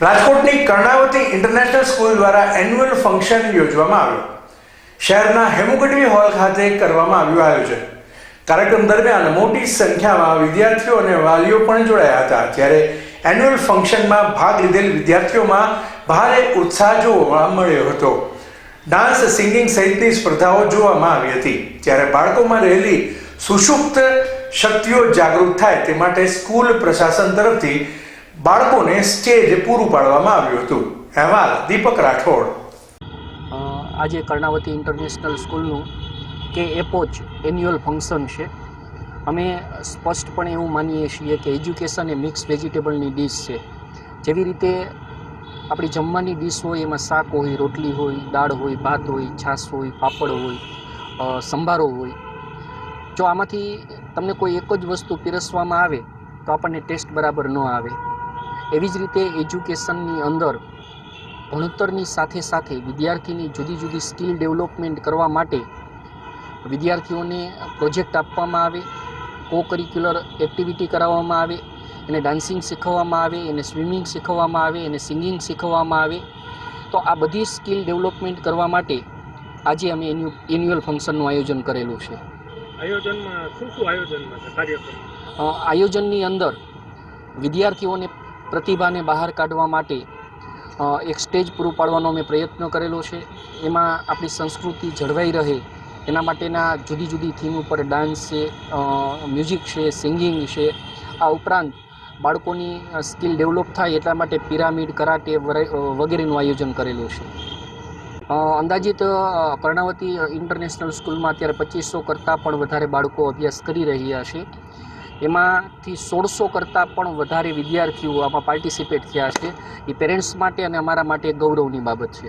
રાજકોટની Karnavati international school દ્વારા annual function યોજવામાં આવ્યું. શહેરના હેમુગઢવી હોલ ખાતે કરવામાં આવ્યું આયોજન. કાર્યક્રમ દરમિયાન મોટી સંખ્યામાં વિદ્યાર્થીઓ અને વાલીઓ પણ જોડાયા હતા. જ્યારે એન્યુઅલ ફંક્શનમાં ભાગ લીધેલ વિદ્યાર્થીઓમાં ભારે ઉત્સાહ જોવા મળ્યો હતો. ડાન્સ, સિંગિંગ સહિતની સ્પર્ધાઓ જોવામાં આવી હતી. જ્યારે બાળકોમાં રહેલી સુષુપ્ત શક્તિઓ જાગૃત થાય તે માટે સ્કૂલ પ્રશાસન તરફથી બાળકોને સ્ટેજ પૂરું પાડવામાં આવ્યું હતું. અહેવાલ દીપક રાઠોડ. આજે કર્ણાવતી ઇન્ટરનેશનલ સ્કૂલનું કે એપોચ એન્યુઅલ ફંક્શન છે. અમે સ્પષ્ટપણે એવું માનીએ છીએ કે એજ્યુકેશન એ મિક્સ વેજીટેબલની ડીશ છે. જેવી રીતે આપણી જમવાની ડીશ હોય, એમાં શાક હોય, રોટલી હોય, દાળ હોય, ભાત હોય, છાશ હોય, પાપડ હોય સંભારો હોય. જો આમાંથી તમને કોઈ એક જ વસ્તુ પીરસવામાં આવે, તો આપણને ટેસ્ટ બરાબર ન આવે. એવી જ રીતે એજ્યુકેશનની અંદર ભણતરની સાથે સાથે વિદ્યાર્થીની જુદી જુદી સ્કિલ ડેવલપમેન્ટ કરવા માટે વિદ્યાર્થીઓને પ્રોજેક્ટ આપવામાં આવે કો કરિક્યુલર એક્ટિવિટી કરાવવામાં આવે એને ડાન્સિંગ શીખવવામાં આવે એને સ્વિમિંગ શીખવવામાં આવે એને સિંગિંગ શીખવવામાં આવે. તો આ બધી સ્કિલ ડેવલપમેન્ટ કરવા માટે આજે અમે એન્યુ એન્યુઅલ ફંક્શનનું આયોજન કરેલું છે. આયોજનમાં શું શું આયોજનમાં છે કાર્યક્રમ? આયોજનની અંદર વિદ્યાર્થીઓને પ્રતિભાને બહાર કાઢવા માટે એક સ્ટેજ પૂરું પાડવાનો અમે પ્રયત્ન કરેલો છે. એમાં આપણી સંસ્કૃતિ જળવાઈ રહે. એના માટેના જુદી જુદી થીમ ઉપર ડાન્સ છે મ્યુઝિક છે સિંગિંગ છે. આ ઉપરાંત બાળકોની સ્કિલ ડેવલપ થાય એટલા માટે પિરામિડ કરાટે વગેરેનું આયોજન કરેલું છે. અંદાજિત કર્ણાવતી ઇન્ટરનેશનલ સ્કૂલમાં અત્યારે પચીસો કરતાં પણ વધારે બાળકો અભ્યાસ કરી રહ્યા છે. એમાંથી સોળસો કરતાં પણ વધારે વિદ્યાર્થીઓ આમાં પાર્ટિસિપેટ થયા છે. એ પેરેન્ટ્સ માટે અને અમારા માટે ગૌરવની બાબત છે.